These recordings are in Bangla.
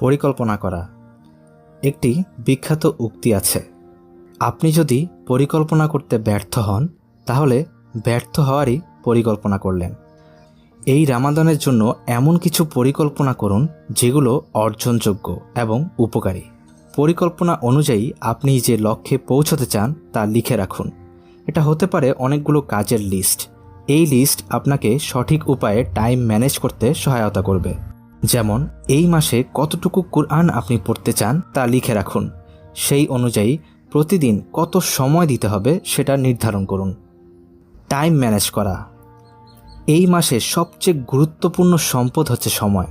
পরিকল্পনা করা। একটি বিখ্যাত উক্তি আছে। আপনি যদি পরিকল্পনা করতে ব্যর্থ হন, তাহলে ব্যর্থ হওয়ারই পরিকল্পনা করলেন। এই রামাদানের জন্য এমন কিছু পরিকল্পনা করুন, যেগুলো অর্জনযোগ্য এবং উপকারী। পরিকল্পনা অনুযায়ী আপনি যে লক্ষ্যে পৌঁছতে চান, তা লিখে রাখুন। এটা হতে পারে অনেকগুলো কাজের লিস্ট। এই লিস্ট আপনাকে সঠিক উপায়ে টাইম ম্যানেজ করতে সহায়তা করবে। যেমন, এই মাসে কতটুকু কোরআন আপনি পড়তে চান তা লিখে রাখুন। সেই অনুযায়ী প্রতিদিন কত সময় দিতে হবে সেটা নির্ধারণ করুন। টাইম ম্যানেজ করা। এই মাসে সবচেয়ে গুরুত্বপূর্ণ সম্পদ হচ্ছে সময়।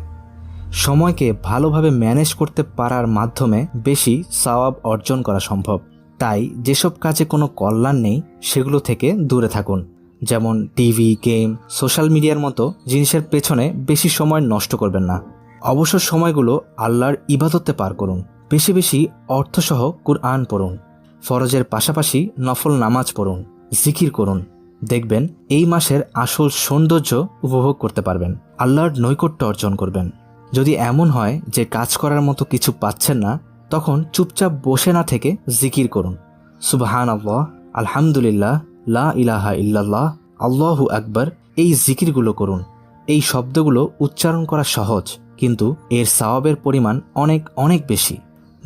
সময়কে ভালোভাবে ম্যানেজ করতে পারার মাধ্যমে বেশি সওয়াব অর্জন করা সম্ভব। তাই যেসব কাজে কোনো কল্যাণ নেই, সেগুলো থেকে দূরে থাকুন। যেমন টিভি, গেম, সোশ্যাল মিডিয়ার মতো জিনিসের পেছনে বেশি সময় নষ্ট করবেন না। অবসর সময়গুলো আল্লাহর ইবাদতে পার করুন। বেশি বেশি অর্থসহ কুরআন পড়ুন। ফরজের পাশাপাশি নফল নামাজ পড়ুন। জিকির করুন। দেখবেন এই মাসের আসল সৌন্দর্য উপভোগ করতে পারবেন। আল্লাহর নৈকট্য অর্জন করবেন। যদি এমন হয় যে কাজ করার মতো কিছু পাচ্ছেন না, তখন চুপচাপ বসে না থেকে জিকির করুন। সুবাহান আল্লাহ আলহামদুলিল্লাহ লা ইলাহা ইল্লাল্লাহ, আল্লাহু আকবার, এই জিকিরগুলো করুন। এই শব্দগুলো উচ্চারণ করা সহজ, কিন্তু এর সওয়াবের পরিমাণ অনেক অনেক বেশি।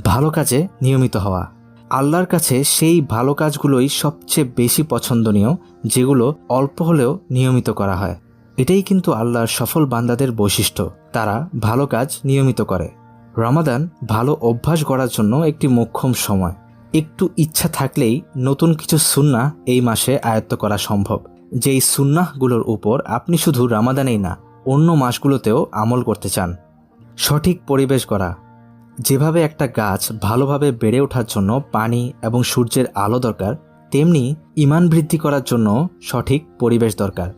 ভালো কাজে নিয়মিত হওয়া। আল্লাহর কাছে সেই ভালো কাজগুলোই সবচেয়ে বেশি পছন্দনীয়, যেগুলো অল্প হলেও নিয়মিত করা হয়। এটাই কিন্তু আল্লাহর সফল বান্দাদের বৈশিষ্ট্য। তারা ভালো কাজ নিয়মিত করে। রমাদান ভালো অভ্যাস গড়ার জন্য একটি মোক্ষম সময়। একটু ইচ্ছা থাকলেই নতুন কিছু সুন্না এই মাসে আয়ত্ত করা সম্ভব। যেই সুন্নাহগুলোর উপর আপনি শুধু রামাদানেই না, অন্য মাসগুলোতেও আমল করতে চান। সঠিক পরিবেশ করা যেভাবে একটা গাছ ভালোভাবে বেড়ে ওঠার জন্য পানি এবং সূর্যের আলো দরকার, তেমনি ইমান বৃদ্ধি করার জন্য সঠিক পরিবেশ দরকার।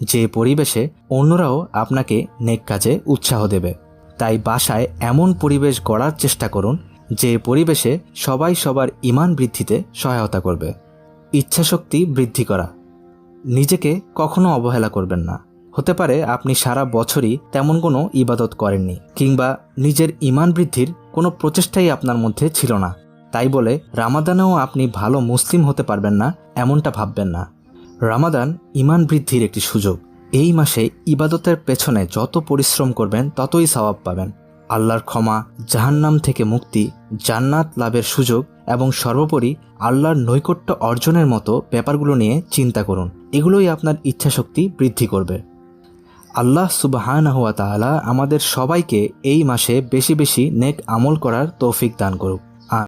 যে পরিবেশে অন্যরাও আপনাকে নেক কাজে উৎসাহ দেবে। তাই বাসায় এমন পরিবেশ গড়ার চেষ্টা করুন যে পরিবেশে সবাই সবার ইমান বৃদ্ধিতে সহায়তা করবে। ইচ্ছাশক্তি বৃদ্ধি করা। নিজেকে কখনো অবহেলা করবেন না। হতে পারে আপনি সারা বছরই তেমন কোনো ইবাদত করেননি, কিংবা নিজের ইমান বৃদ্ধির কোনো প্রচেষ্টাই আপনার মধ্যে ছিল না। তাই বলে রামাদানেও আপনি ভালো মুসলিম হতে পারবেন না, এমনটা ভাববেন না। রামাদান ইমান বৃদ্ধির একটি সুযোগ। এই মাসে ইবাদতের পেছনে যত পরিশ্রম করবেন, ততই সওয়াব পাবেন। আল্লাহর ক্ষমা, জাহান্নাম থেকে মুক্তি, জান্নাত লাভের সুযোগ এবং সর্বোপরি আল্লাহর নৈকট্য অর্জনের মতো ব্যাপারগুলো নিয়ে চিন্তা করুন। এগুলোই আপনার ইচ্ছাশক্তি বৃদ্ধি করবে। আল্লাহ সুবাহানহুয়া তাআলা আমাদের সবাইকে এই মাসে বেশি বেশি নেক আমল করার তৌফিক দান করুক।